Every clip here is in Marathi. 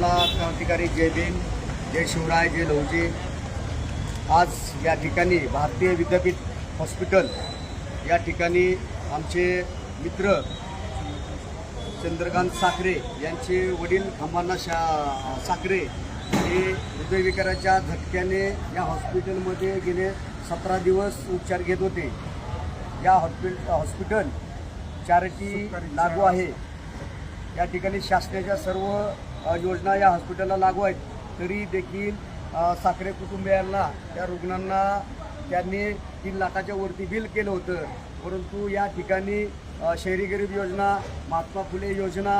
सर्वांना क्रांतिकारी जय भीम जय शिवराय जय लवजी आज या ठिकाणी भारतीय विद्यापीठ हॉस्पिटल या ठिकाणी आमचे मित्र चंद्रकांत साखरे यांचे वडील खंबाना शा साखरे हे हृदयविकाराच्या झटक्याने या हॉस्पिटलमध्ये गेले. सतरा दिवस उपचार घेत होते. या हॉस्पिटल हॉस्पिटल चॅरिटी लागू आहे. या ठिकाणी शासनाच्या सर्व योजना या हॉस्पिटलला लागू आहेत. तरी देखील साखरे कुटुंबियांना त्या रुग्णांना त्यांनी तीन लाखाच्या वरती बिल केलं होतं. परंतु या ठिकाणी शहरी गरीब योजना महात्मा फुले योजना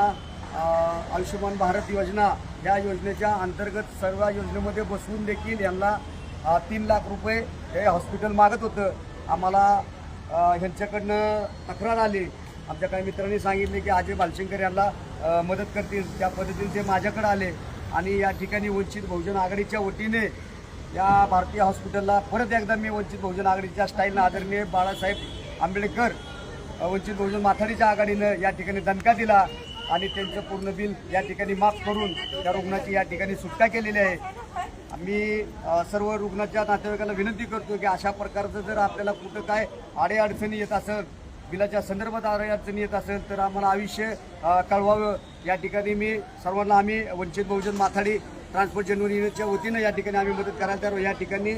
आयुष्यमान भारत योजना या योजनेच्या अंतर्गत सर्व योजनेमध्ये बसवून देखील यांना तीन लाख रुपये हे हॉस्पिटल मागत होतं. आम्हाला ह्यांच्याकडनं तक्रार आली. आमच्या काही मित्रांनी सांगितले की अजय बालशंकर यांना मदत करतील. त्या पद्धतीने ते माझ्याकडे आले आणि या ठिकाणी वंचित बहुजन आघाडीच्या वतीने या भारतीय हॉस्पिटलला परत एकदा मी वंचित बहुजन आघाडीच्या स्टाईलनं आदरणीय बाळासाहेब आंबेडकर वंचित बहुजन माथाडीच्या आघाडीनं या ठिकाणी दणका दिला आणि त्यांचं पूर्ण बिल या ठिकाणी माफ करून त्या रुग्णाची या ठिकाणी सुटका केलेली आहे. आम्ही सर्व रुग्णाच्या नातेवाईकाला विनंती करतो की अशा प्रकारचं जर आपल्याला कुठं काय अडीअडचणी येत असेल बिलाच्या संदर्भात अडचणी येत असेल तर आम्हाला आयुष्य कळवावं. या ठिकाणी मी सर्वांना आम्ही वंचित बहुजन माथाडी ट्रान्सपोर्ट जनवरी युनिटच्या वतीनं या ठिकाणी आम्ही मदत करायला तर या ठिकाणी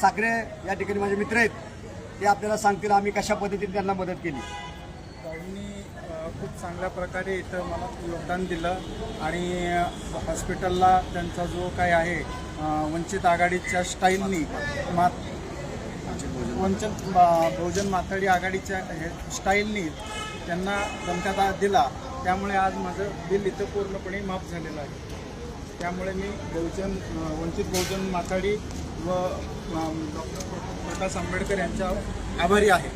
साखरे या ठिकाणी माझे मित्र आहेत. ते आपल्याला सांगतील आम्ही कशा पद्धतीने त्यांना मदत केली. खूप चांगल्या प्रकारे इथं मला योगदान दिलं आणि हॉस्पिटलला त्यांचा जो काय आहे वंचित आघाडीच्या स्टाईलनी मात वंचित बहुजन माथाडी. आघाडीच्या हे स्टाईलनी त्यांना दणका दिला. त्यामुळे आज माझं बिल इथं पूर्णपणे माफ झालेलं आहे. त्यामुळे मी बहुजन वंचित बहुजन माथाडी व डॉक्टर प्रकाश आंबेडकर यांच्या आभारी आहे.